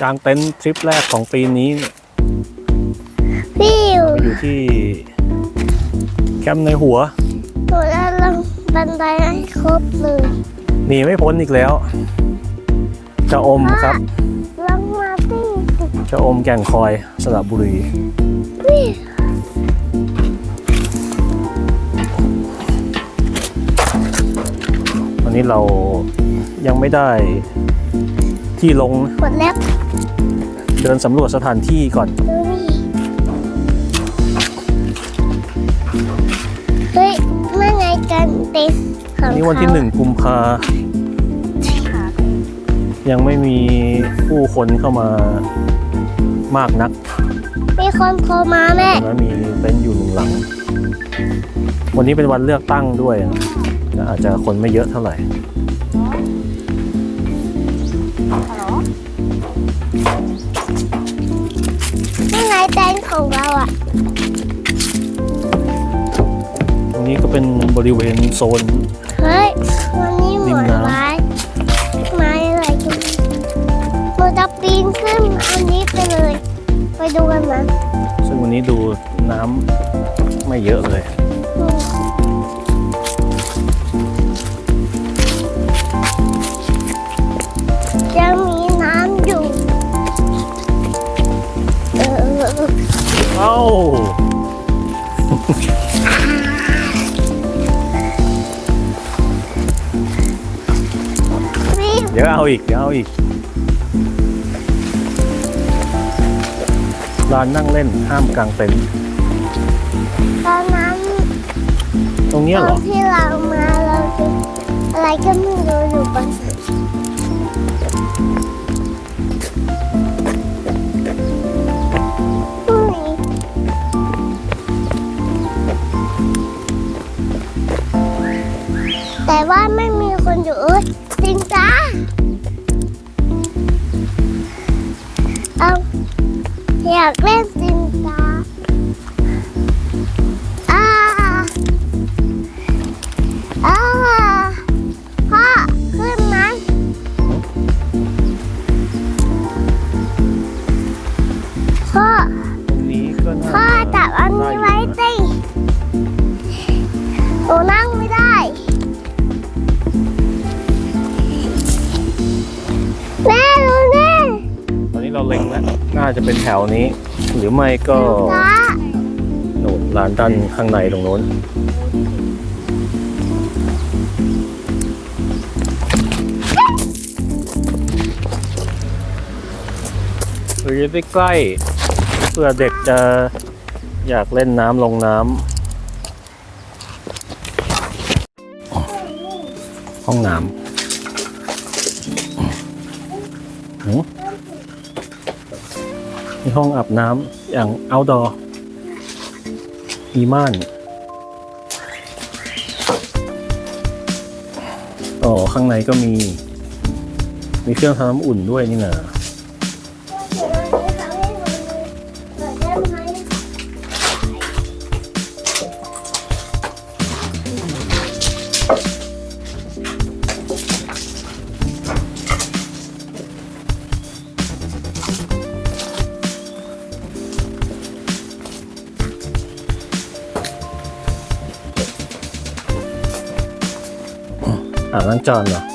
กลางเต็นท์ทริปแรกของปีนี้เนี่ยพี่อยู่อยู่ที่ แคมป์ในหัวหนูจะลงบันไดให้ครบเลยหนีไม่พ้นอีกแล้ว จะอมครับลงมาพี่จะอมแก่งคอยสระบุรีพี่วันนี้เรายังไม่ได้ที่ลงนะกดแล้ว เดินสำรวจสถานที่ก่อนดูนี่เฮ้ยเมื่อไงกันเต็นของนี่วันที่หนึ่งกุมภายังไม่มีผู้คนเข้ามามากนักมีคนโทรมาแม่นะมีเต็นท์อยู่หนึ่งหลัง วันนี้เป็นวันเลือกตั้งด้วยนะก็อาจจะคนไม่เยอะเท่าไหร่ ของเราอะ ตรงนี้ก็เป็นบริเวณโซน เฮ้ย วันนี้หมริมดน้ำไม้ ไม้อะไรกันหนูจะปีนขึ้นอันนี้ไปเลย ไปดูกันนะซึ่งวันนี้ดูน้ำไม่เยอะเลย อาอีกเดี๋ยวเอาอีกลานนั่งเล่นห้ามกางเต็นท์ตอนนั้นตรงตเนี้ยอเหรนอที่เรามาเราเจออะไรก็ไม่รู้อยู่บนอุ้ยแต่ว่า วนี้ หรือไม่ก็จ้าโน่นลานด้านข้างในตรงโน้น หรือจะใกล้ๆเพื่อเด็กจะอยากเล่นน้ำลงน้ำห้องน้ำหือ มีห้องอาบน้ำอย่าง outdoor มีม่านอ๋อข้างในก็มี มีเครื่องทำน้ำอุ่นด้วยนี่นะ อ่าง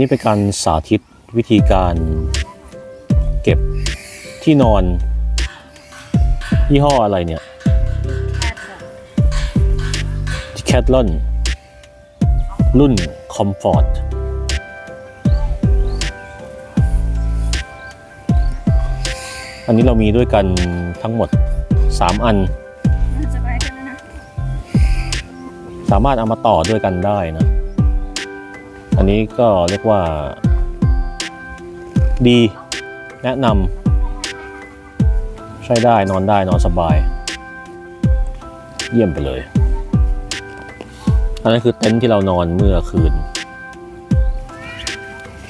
นเหรออันนี้เป็นการสาธิตวิธีการเก็บที่นอนยี่ห้ออะไรเนี่ยแคทลอนรุ่นคอมฟอร์ตอันนี้เรามีด้วยกันทั้งหมด 3 อันสบายกันแล้วนะสามารถเอามาต่อด้วยกันได้นะ อันนี้ก็เรียกว่า ดี แนะนำใช้ได้นอนได้นอนสบาย เยี่ยมไปเลย อันนั้นคือเต็นท์ที่เรานอนเมื่อคืน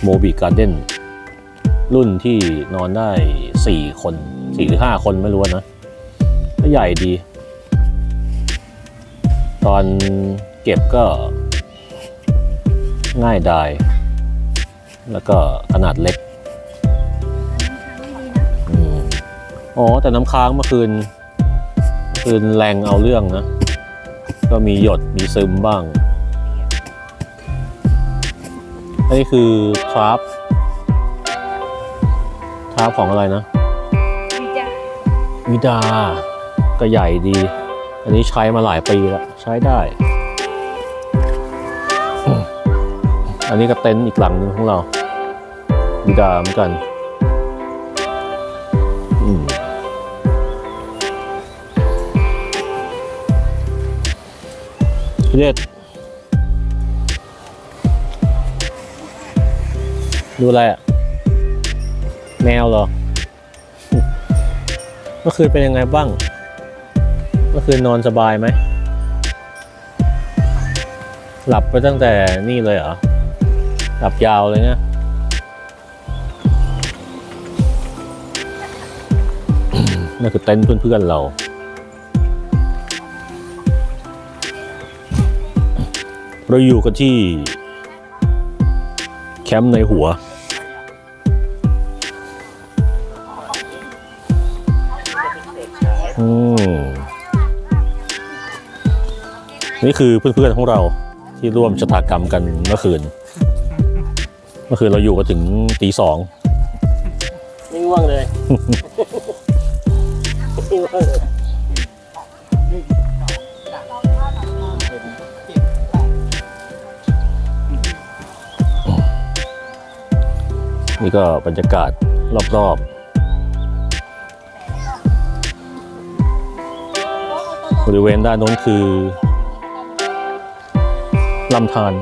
โมบิการ์เด้นรุ่นที่นอนได้ 4 คน 4 หรือ 5 คนไม่รู้นะก็ใหญ่ดี ตอนเก็บก็ ง่ายดาย แล้วก็ขนาดเล็กไม่ดีนะอืมอ๋อ แต่น้ำค้างเมื่อคืนเมื่อคืนแรงเอาเรื่องนะ ก็มีหยดมีซึมบ้าง อันนี้คือทราฟทราฟของอะไรนะดีจ้ะวิดาก็ใหญ่ดี อันนี้ใช้มาหลายปีแล้ว ใช้ได้ อันนี้ก็เต็นท์อีกหลังหนึงของเราวิดาเหมือนกันอืมพี่เดดูอะไรอะแมวเหรอ เมื่อคืนเป็นยังไงบ้าง เมื่อคืนนอนสบายไหม หลับไปตั้งแต่นี่เลยเหรอ หลับยาวเลยเนี่ยนั่นคือเต็นท์เพื่อนๆเรา เราอยู่กันที่ แคมป์ในหัว อืมนี่คือเพื่อนๆของเราที่ร่วมชะตากรรมกันเมื่อคืน มื่อคืนเราอยู่กันถึงตีสองไม่ง่วงเลยไม่ง่วงเลยนี่ก็บรรยากาศรอบๆ บริเวณด้านโน้นคือลำธาร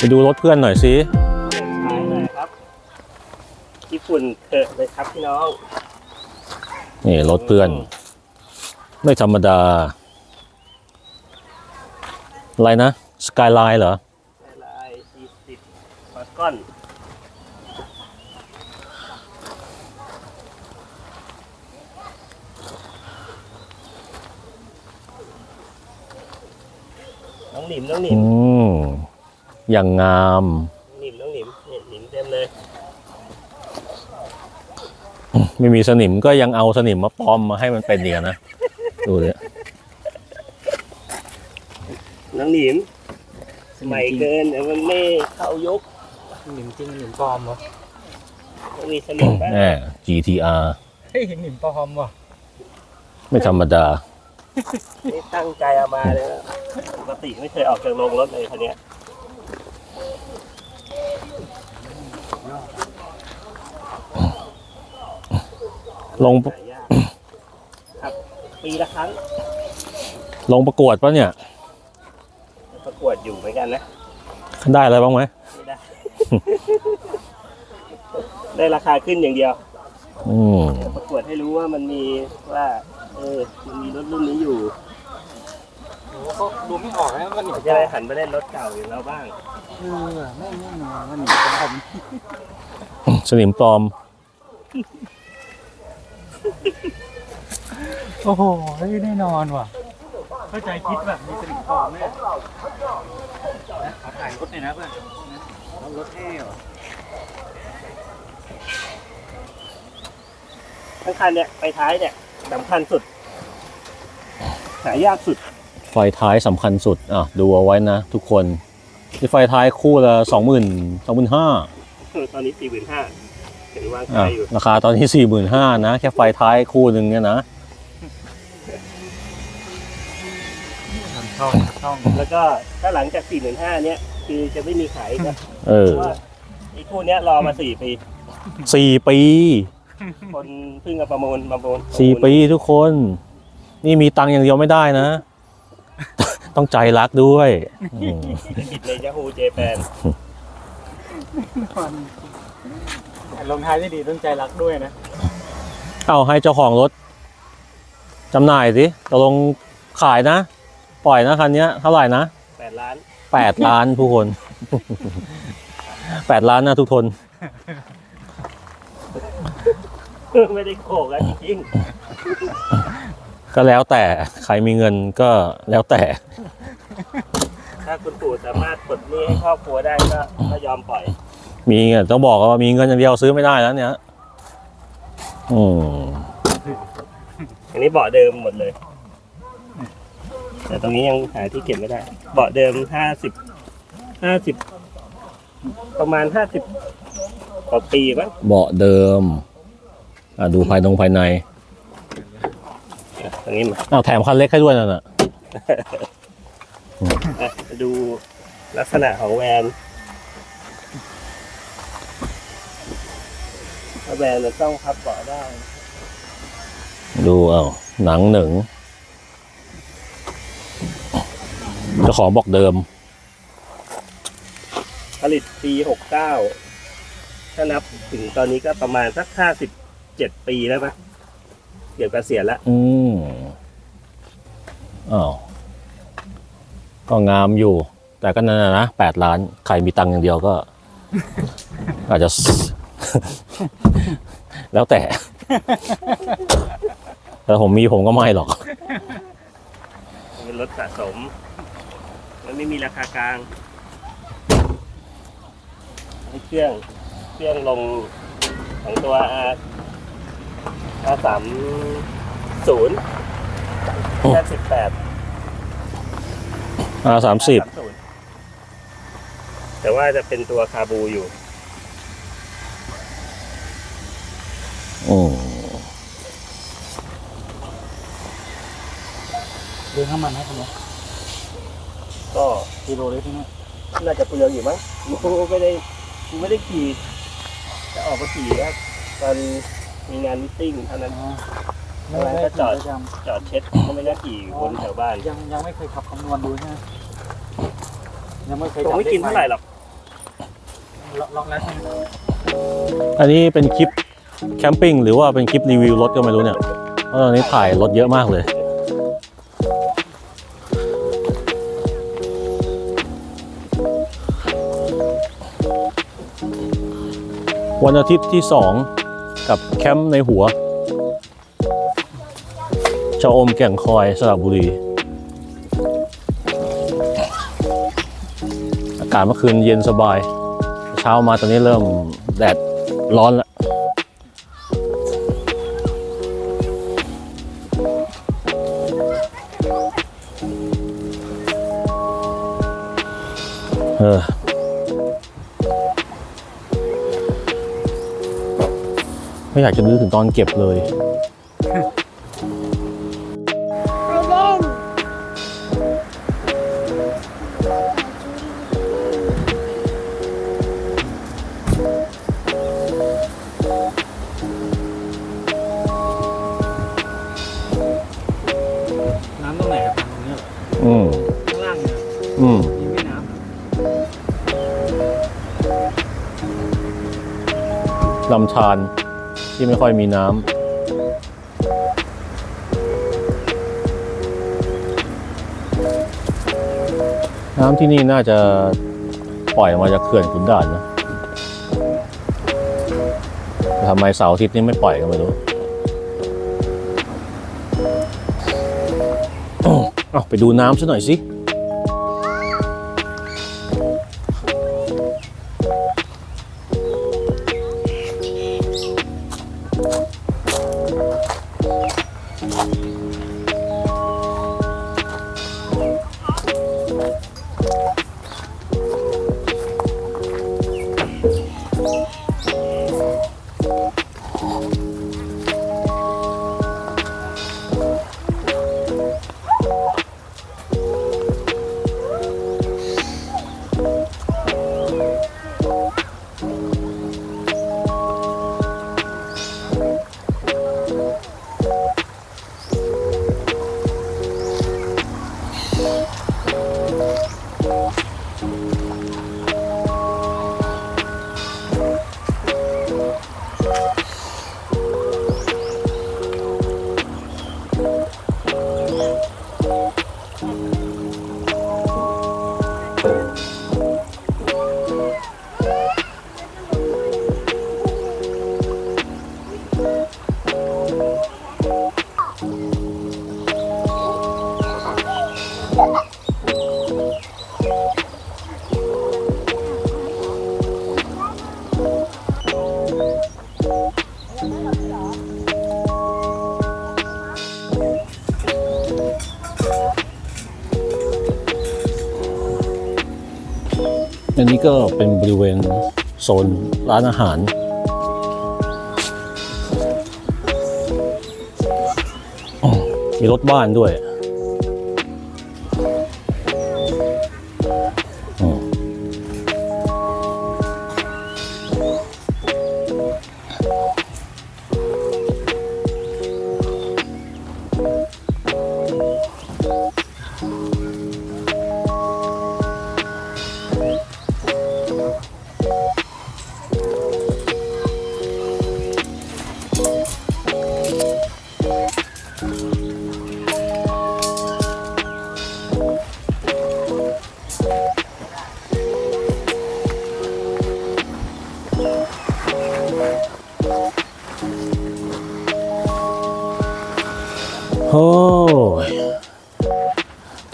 ไปดูรถเพื่อนหน่อยสิขายหน่อยครับญี่ปุ่นเถอะเลยครับพี่น้องนี่รถเพื่อน ไม่ธรรมดา อะไรนะสกายไลน์เหรอลายสี่สิบฟาก้อนน้องหนิมน้องหนิอืมม อย่างงามน้องหนิมน้องหนิมเนี่ยหนิมเต็มเลย ไม่มีสนิมก็ยังเอาสนิมมาปลอมมาให้มันเป็นเนียนะ ดูเลยน้องหนิมใหม่เกินแต่มันไม่เข้ายุคหนิมจริงหนิมปลอมวะต้องมีสนิมบ้างแหม GTR เฮ้ยหนิมปลอมวะไม่ธรรมดานี่ตั้งใจเอามาเลยนะปกติไม่เคยออกจากโรงรถเลยคันเนี้ ลง หายากครับ ปีละครั้งลงประกวดปะเนี่ย ประกวดอยู่เหมือนกันนะ ได้อะไรบ้างไหมไม่ได้ ได้ราคาขึ้นอย่างเดียว อืมประกวดให้รู้ว่ามันมีว่า เออ มันมีรถรุ่นนี้อยู่โอ้ก็ดูไม่ออกนะว่าหนิมจะได้หันไปเล่นรถเก่าอย่างเราบ้าง เออไม่แน่นอนว่าหนิมปลอมสนิมปลอม โอ้โหแน่นอนว่ะ เข้าใจคิดแบบมีสนิมปลอมเนี่ยนะขอถ่ายรถหน่อยนะเพื่อนนะรถเท่เหรอทั้งคันเนี่ยไปท้ายเนี่ยสำคัญสุด หายากสุด ไฟท้ายสำคัญสุด อะ ดูเอาไว้นะ ทุกคนที่ไฟท้ายคู่ละสองหมื่นสองหมื่นห้าตอนนี้สี่หมื่นห้าเห็นวางอะขายอยู่ ราคาตอนนี้สี่หมื่นห้านะ แค่ไฟท้ายคู่หนึ่งเนี่ยนะ ช่องช่องแล้วก็ถ้าหลังจาก4 5 0 0เนี้ยคือจะไม่มีขายอีกนะเอเพอราะว่าไอ้คู่เนี้ยรอมาสี่ปี สี่ปีคนเพิ่งเอาประมูลประมูลสี่ปีทุกคน นี่มีตังค์อย่างเดียวไม่ได้นะ ต้องใจรักด้วยอืมจะบิดใน Yahoo J แปนมันลงท้ายได้ดีต้องใจรักด้วยนะ เอาให้เจ้าของรถจำหน่ายสิตกลงขายนะ ปล่อยนะคันเนี้ยเท่าไหร่นะแปดล้านแปดล้านทุกคนแปดล้านนะทุกคนไม่ได้โกงกันจริงก็แล้วแต่ใครมีเงินก็แล้วแต่ๆถ้าคุณปู่สามารถปลดหนี้ให้ครอบครัวได้ก็ก็ยอมปล่อย มีเงินต้องบอกว่ามีเงินอย่างเดียวซื้อไม่ได้แล้วเนี่ยอืมอันนี้เบาะเดิมหมดเลย แต่ตรงนี้ยังหาที่เก็บไม่ได้ เบาะเดิมห้าสิบห้าสิบประมาณห้าสิบกว่าปีมั้งเบาะเดิมอะดูภายนงภายในตรงนี้มาอ้าวแถมคันเล็กให้ด้วยนั่นน่ะอะดูลักษณะของแวนถ้าแวนมันต้องพับเบาะได้ ดูเอาหนังหนึ่ง เจ้าของบอกเดิม ผลิตปีหกเก้าถ้านับถึงตอนนี้ก็ประมาณสักห้าสิบเจ็ดปีแล้วปะเกี่ยวกับเสียณละอืมอ้าวก็งามอยู่ แต่ก็นั่นนะนะแปดล้าน ใครมีตังค์อย่างเดียวก็ อาจจะ แล้วแต่ แต่ผมมีผมก็ไม่หรอก เป็นรถสะสมมัน ไม่มีราคากลางให้เครื่องเครื่องลงของตัว R R สามศูนย์แค่สิบแปดอ่าสามสิบแต่ว่าจะเป็นตัวคาบูอยู่อืมเรื่องน้ำมันให้คุณเนาะ ก็กิโลเล็กนี่น่าจะเปลืองอยู่มั้งกูไม่ได้กูไม่ได้ขี่จะออกมาขี่ครับตอนมีงานมิทติ้งเท่านั้นไม่ได้ก็จอดประจจอดเช็ดก็ไม่น่าขี่วนแถวบ้านำยังยังไม่เคยขับคำนวณดูใช่ไหมยังไม่เคยผมไม่กินเท่าไหร่หรอกล็อกล็อกแล้วใช่ไหมอันนี้เป็นคลิปแคมปิ้งหรือว่าเป็นคลิปรีวิวรถก็ไม่รู้เนี่ยเพราะตอนนี้ถ่ายรถเยอะมากเลย วันอาทิตย์ที่สองกับแคมป์ในหัวชะอมแก่งคอยสระบุรี อากาศเมื่อคืนเย็นสบาย เช้ามาตอนนี้เริ่มแดดร้อนแล้ว เออ อยากจะนึกถึงตอนเก็บเลย ไปเล่นน้ำตรงไหนครับตรงนี้เหรออืม ข้างล่างเนี่ยอืม มีแม่น้ำเหรอลำธาร ที่ไม่ค่อยมีน้ำน้ำที่นี่น่าจะปล่อยมาจากเขื่อนขุนด่านนะทำไมเสาร์อาทิตย์นี้ไม่ปล่อยก็ไม่รู้เอาไปดูน้ำซะหน่อยสิ น นี้ก็เป็นบริเวณโซนร้านอาหาร มีรถบ้านด้วย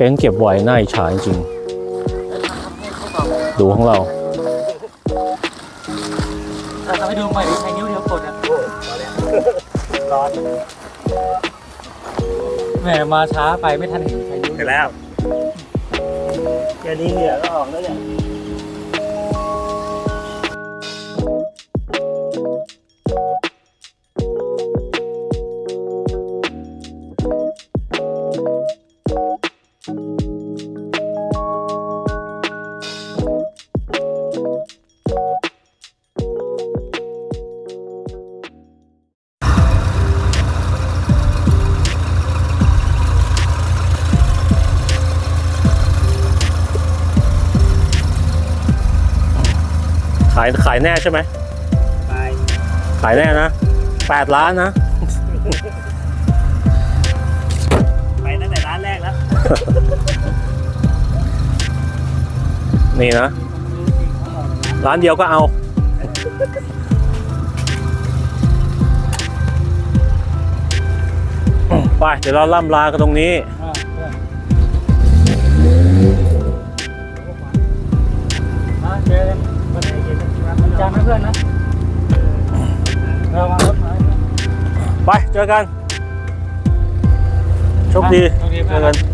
ต็นท์เก็บไว้น่าอิจฉาจริงๆดูของเราถ้าทำให้ดูใหม่ดิใช้นิ้วเดียวกดอะร้อนแหมมาช้าไปไม่ทันเห็นใช้นิ้วเสร็จแล้วแค่นี้เหงื่อก็ออกแล้วเนี่ยายขายแน่ใช่ไหมไปขายแน่นะแปดล้านนะ ไปตั้งแต่ร้านแรกแล้ว นี่นะ ร้านเดียวก็เอา ไป เดี๋ยวเราล่ำลากันตรงนี้อ่าเพื่อน จันทร์นะเพื่อนนะระวังรถหน่อยไปเจอกันโชคดีโชคดีเจเพื่ออนกัน